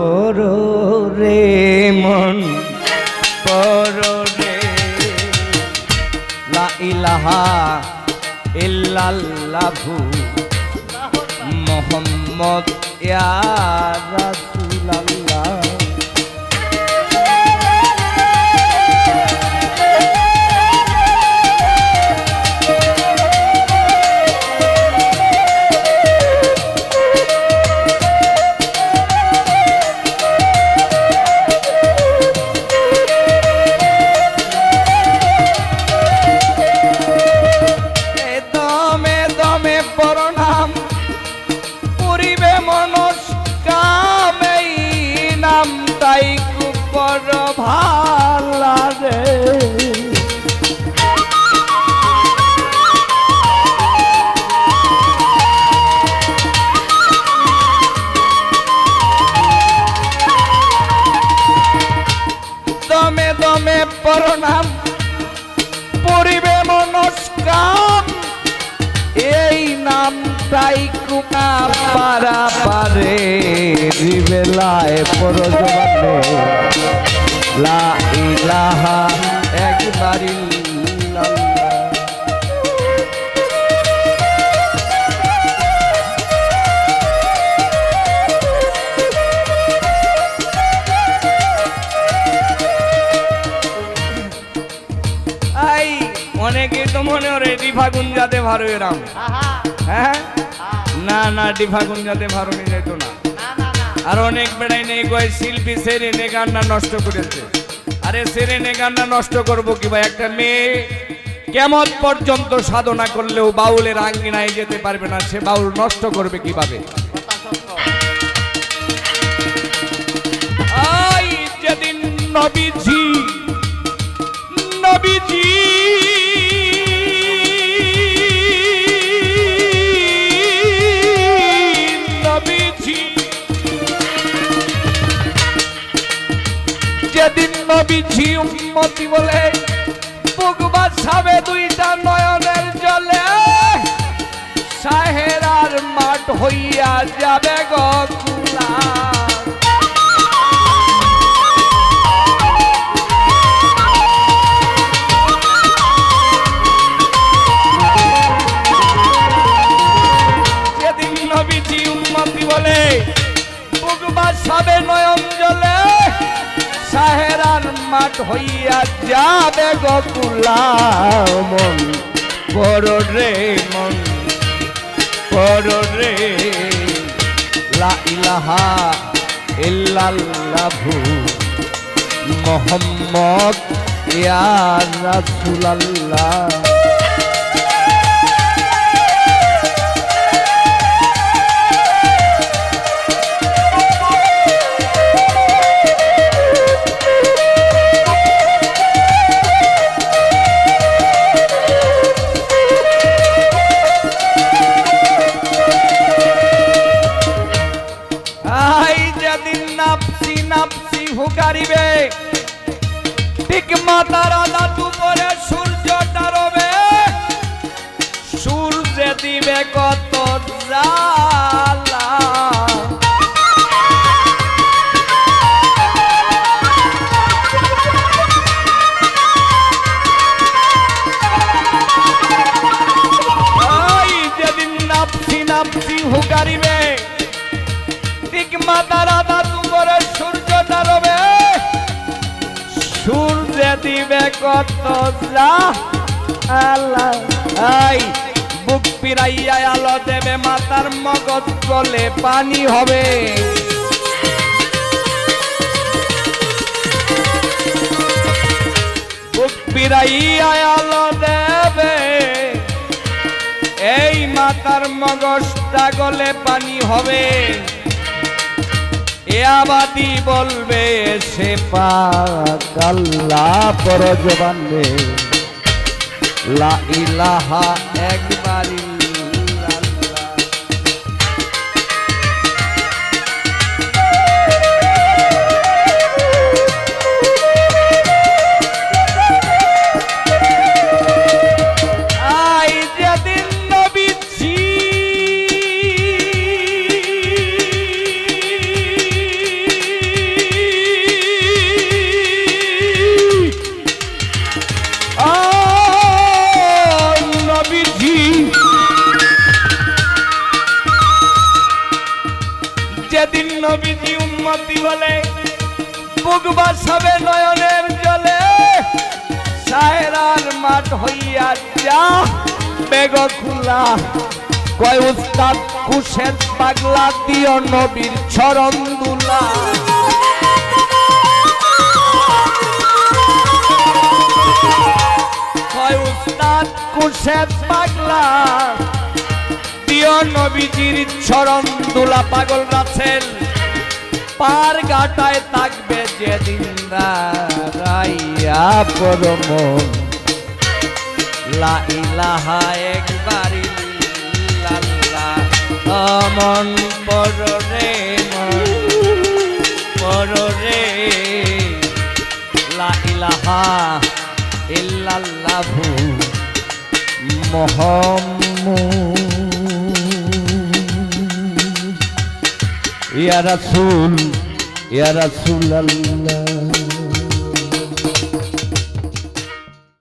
পর রে মন রে। লা ইলাহা ইল্লাল্লাহু মোহাম্মদ ইয়া রাসূলুল্লাহ। দমে প্রণাম পরিবে মনস্কাম, এই নাম তাই কুনা পারা পারে। রিবেলায় পরজবানে। লা ইলাহা একবারই অনেকে তো মনে ওরে ডিফাগুন যাতে ভারো এরাম। হ্যাঁ? না না ডিফাগুন যাতে ভারো নিয়ে যেত না। আর অনেক বেড়াই নেই কয় শিল্পী সেরে নে গানটা নষ্ট করেছে। আরে সেরে নে গানটা নষ্ট করব কি ভাই একটা মেয়ে? কেমন পর্যন্ত সাধনা করলেও বাউলের আঙ্গিনায় যেতে পারবে না সে বাউল নষ্ট করবে কীভাবে? যেদিন নবীজি নবীজি যেদিন নবীজি উম্মতি বলে বুকবা সাবে দুইটা নয়নের জলে, সাহেরার মাঠ হইয়া যাবে গকুলা যেদিন নবীজি উন্মতি বলে বুকবা সবে নয়ন জলে সাহেরার মাঠ হইয়া যাবে গোকুলা মন বড় রে মন বড় রে। লা ইলাহা ইল্লাল্লাহু মোহাম্মদ ইয়া রাসূলুল্লাহ। ঠিক মাতার আদা দুপুরে সূর্যটা রবে। সূর্যে দিবে কত নাপসি হুকারিবে ঠিক মাতার দিবে কত আল্লাহ আই বুক পিরাইয়া আলো দেবে, মাতার মগজ গলে পানি হবে। বুক পিরাইয়া আলো দেবে, এই মাতার মগজটা গলে পানি হবে। এ আবাদি বলবে সে পাকাল্লা পরজবানে লা ইলাহা একবার ইল্লাল্লাহ। উম্মতি বলে, বুক বাসাবে নয়নের জলে। সায়রার মাঠ হইয়া যা, বেগ খুলা। কয় উস্তাদ, কুশের পাগলা দিও নবীর চরণ দুলা। কয় উস্তাদ, কুশের পাগলা দিও নবীজির চরণ দুলা, পাগল রাছেন পার গাটায় থাকবে যেদিন রাইয়া পরম। লা ইলাহা একবার ইল্লাল্লাহ, অমন পররে মন পররে লা ইলাহা ইল্লাল্লাহু মোহাম্মদ ইয়া রাসূল ইয়া রাসূল আল্লাহ